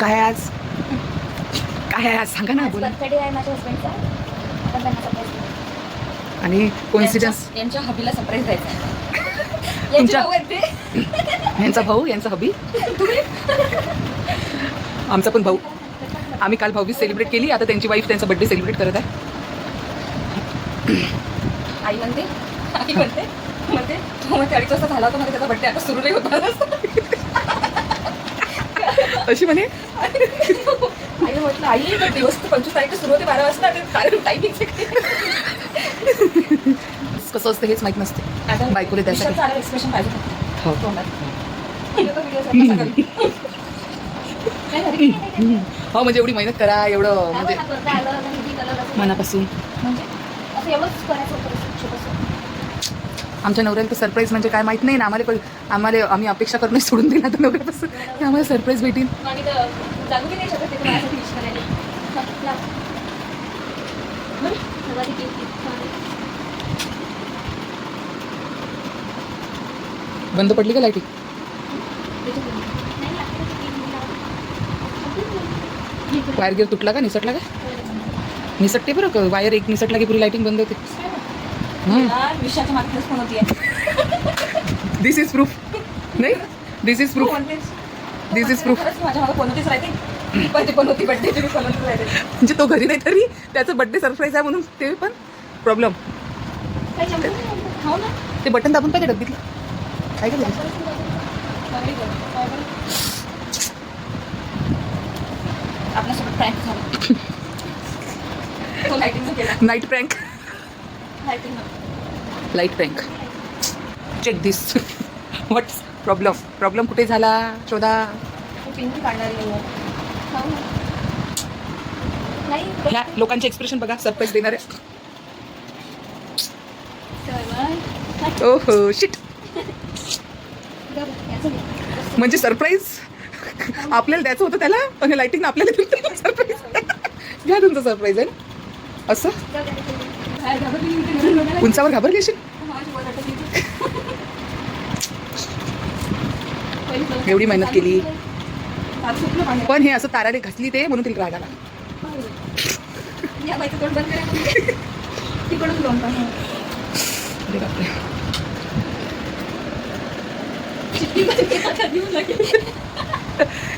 काय आज? काय आहे आज? सांगा ना बोला. बर्थडे आहे माझ्या हस्बंडचा आपण त्यांना सरप्राईज देऊ. आणि कोइन्सिडन्स यांच्या- यांच्या हबीला सरप्राईज द्यायचा आहे. यांचे तुमच्या- भाऊ आहेत ते. यांचा भाऊ? यांचा हबी? आमचा पण भाऊ. आम्ही काल भाऊबीज सेलिब्रेट केली. आता त्यांची वाईफ त्यांचा बर्थडे सेलिब्रेट करत आहे. आई म्हणते. आई म्हणते. म्हणते तो म्हणते अडीच वाजता झाला होता मध्ये त्याचा बर्थडे आता सुरू नाही होत अशी म्हणे आई म्हटलं आई दिवस पंचवीस तारीख सुरू होते बारा वाजता टायमिंग कसं असतं हेच माहीत नसते. बायकोला त्यासाठी. एक्सप्रेशन पाहिजे. हो? हो म्हणजे एवढी मेहनत करा एवढं म्हणजे मनापासून. म्हणजे असं एवढंच करायचं होतं छोटंसं आमच्या नवऱ्याला तर सरप्राईज म्हणजे काय माहीत नाही ना. आम्हाला पण आम्हाला आम्ही अपेक्षा करणं सोडून दिला तर नवऱ्यापासून की आम्हाला सरप्राईज भेटेल. हा. बंद पडली का लाव. वायर गिर तुटला का? निसटला का? निसटते बरं का? वायर एक निसटला की पुरी लाईटिंग बंद होते. पण होती. दिस इज प्रूफ नाही? This is proof This is proof. माझ्या राहते पण ते पनोती बड्डे तरी पनोतीच राहते म्हणजे तो घरी नाही तरी त्याचं बर्थडे सरप्राईज आहे म्हणून ते पण प्रॉब्लेम ते बटन दाबून पाहिजे डब्बीतलं? काय केलं? बरं? आपल्यासोबत प्रँक झाला. Night prank light prank check this what problem problem कुठे झाला? शोधा. नाही ह्या लोकांचे एक्सप्रेशन बघा सरप्राईज देणारे. सर्व ओहो शिट. म्हणजे सरप्राईज आपल्याला द्यायचं होतं त्याला? आणि लाईटिंग आपल्याला सरप्राईज घ्या तुमचं सरप्राईज आहे असं? उंचावर घाबरली असेल एवढी मेहनत केली. पण हे असं ताराने घासली ते म्हणून तिला राग आला.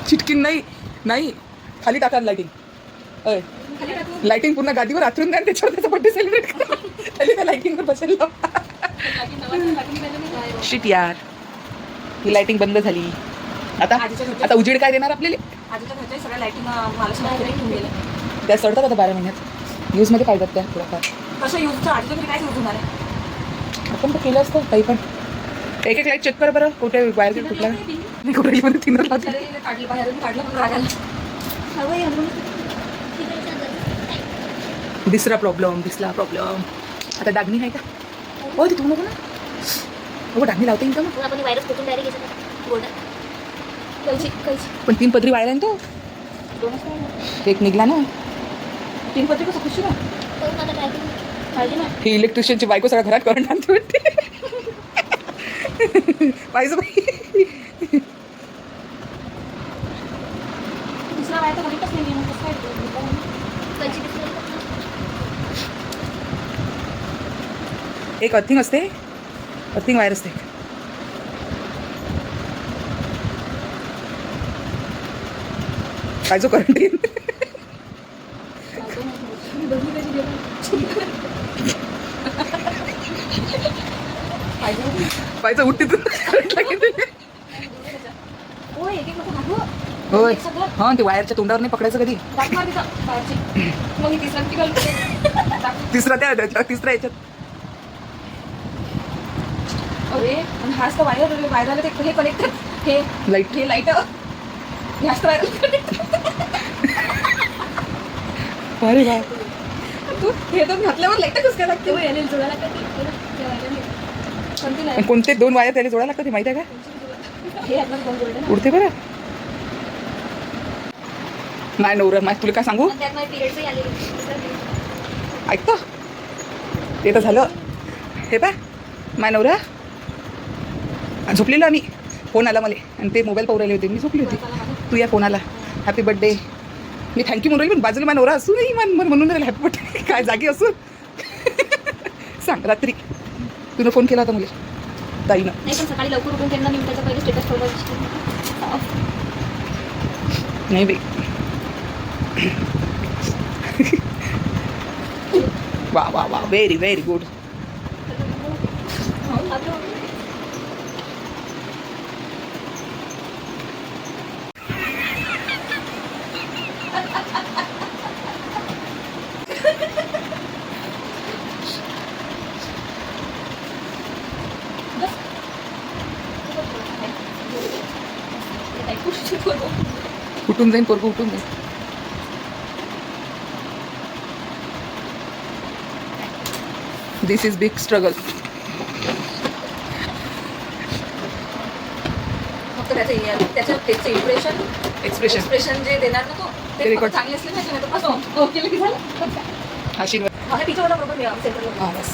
चिटकीन नाही. नाही. खाली टाकायला लागेल. अय. लाईटिंग पूर्ण गादीवर आथरून द्या त्याच्यावर त्याचा बर्थडे सेलिब्रेट करा. त्याने त्या निघाली नाही. शिट यार. ही लाईटिंग बंद झाली. आता? आता उजेड काय देणार आपल्याला? त्या सडतात आता बारा महिन्यात. न्यूजमध्ये पाहिजेत त्या थोडाफार आपण तर केलं असतं काही पण. एक एक लाइट चेक कर बरं कुठे वायर गिर कुठला? कुठे अरे, काढलं बाहेरून काढलं यार दिसरा प्रॉब्लेम दिसला प्रॉब्लेम आता डागणी आहे का? हो ती तू नको ना. हो डागणी लावता का मग. आपण डायरेक्ट पण तीन पदरी वायर आहे तो. एक निघला ना. तीन पत्रिका कसं खुशी ना. पाहिजे ना. ही इलेक्ट्रिशियनची बायको सगळ्या घरात करंट आणते वाटते पाहिजे बाई दुसरा वायर तर बघितच नाही मग कसं काय कैची एक अर्थिंग असते अर्थिंग वायर असते. काय जो करंट येईल. पाहिजे उठते होय. हां ते वायरच्या तोंडावर नाही पकडायचं कधी? तिसरा. तिसरा त्या तिसऱ्या याच्यात. अरे आणि हाच तर वायर वायर आलं ते हे कनेक्टर हे लाइट हे लाइट ह्याच तर वायर अरे वा. तू हे दोन घातल्यावर लाइट कसं काय लागते? याने कोणती दोन वायर त्याला जोडायला लागतात ते माहिती आहे का? हे उडते बरं. माय नवरा माय तुला काय सांगू? ऐकतो ते तर झालं. हे पा माय नवरा. झोपलेलो आम्ही. फोन आला मला. आणि ते मोबाईल पाहू राहिले होते. मी झोपली होती. तू या फोन आला हॅपी बर्थडे मी थँक्यू म्हणून पण बाजूला माझा नवरा असूनही मान मन म्हणून राहिला हॅपी बर्थडे काय जागी असून. सांग रात्री. तुला फोन केला होता मुली. ताईनं. नाही नाही बाई. वा वा वा. व्हेरी व्हेरी गुड उठून जाईन पोरगं उठून जाईन. This is big struggle expression expression जे देणार ना तो चांगले असले पाहिजे की झालं. टीचर बरोबर सेंटरला हाँ बस.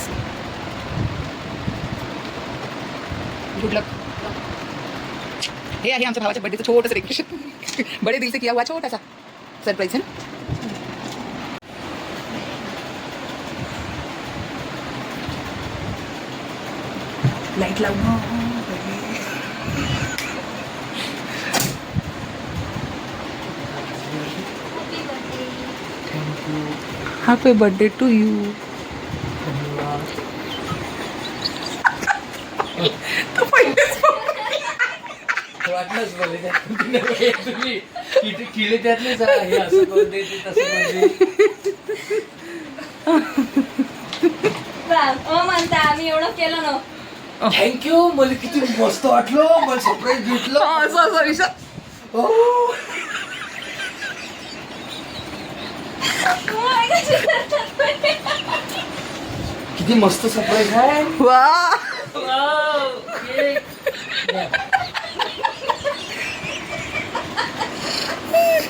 गुड लक हे आहे आमच्या भावाच्या बर्थडेचं छोटंसं डेकोरेशन बडे दिल से किया हुआ छोटासा सरप्राईज है ना? लाईट लावून हॅपी बर्थडे टू यू तो पहिलेच वाटलंच बोलले तुम्ही. किती किले त्यातलेच हे असं करून दे ते तसं करून दे. अ म्हणता आम्ही एवढं केलं ना. थँक्यू मला किती मस्त वाटलं. मला सरप्राईज भेटलं. असं असं विषय. किती मस्त सरप्राईज आहे. वा दादा बघायला फोटो आरामशीर आज पोटाला ताट पडले आम्ही म्हटलं बरं हे मला तुला टेन्शन आलं की नाही कसं करते हो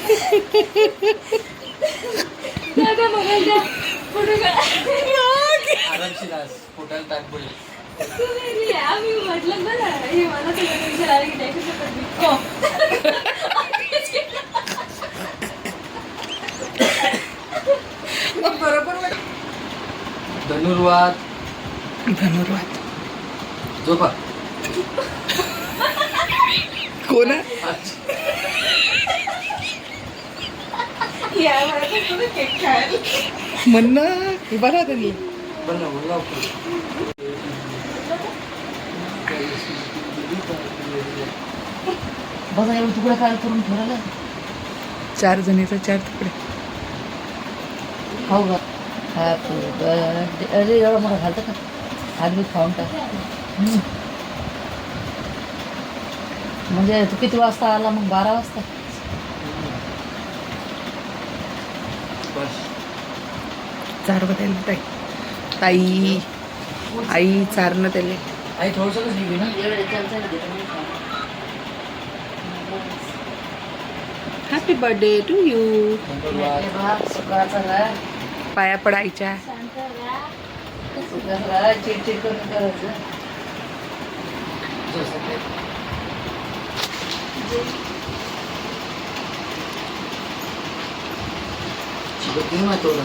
बरोबर धनुर्वाद. धनुर्वाद. झोपा. कोण आहे या मला तुम्ही केक खायला म्हणणं हे बघा त्यांनी. बघा एवढं तुकडा काय करून ठेवलं चार जणीचा चार तुकडे. खाऊ का? हॅपी बर्थडे अरे एवढा मोठा घालतं का? आज मी खाऊन टाक. म्हणजे तू किती वाजता आला? मग बारा वाजता? बस चार बघायला ताई. ताई. आई चारणं त्याले. आई थोडंसं निघू ना? हॅपी बर्थडे टू यू पाया पडायच्या. चिडचिड करून करायचं किती महत्वला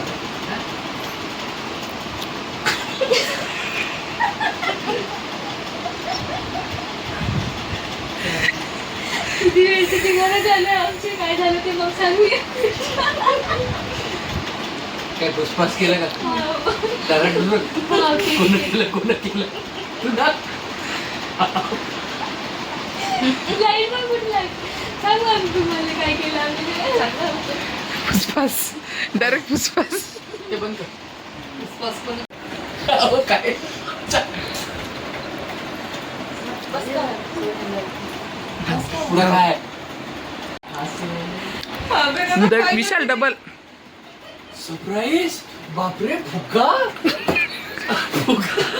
किती वेळची ठिकाणं झालं? आमचे काय झालं ते मग सांगूया. काय बसपास केलं का कारण कोण केलं कोण केलं? तू ना. लाइट पण कुठला सांगू आम्ही तुम्हाला काय केलं आम्ही. काय सांगा. फुसफास. डायरेक्ट फुसफास. ते बंद काय? विशाल डबल सरप्राईज बापरे फुगा?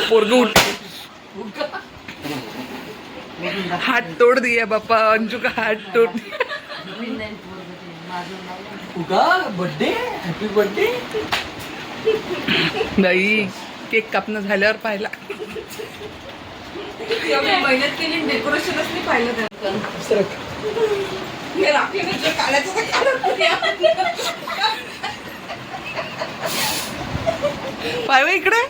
पोरग उठ. फुगा? हात तोड दिया बाप्पा अंजू का हात तोड. फुगा बर्थडे हॅपी बर्थडे नाही केक कापणं झाल्यावर पाहिला. मेहनत केली डेकोरेशनच नाही पाहिलं काढायचं इकडे.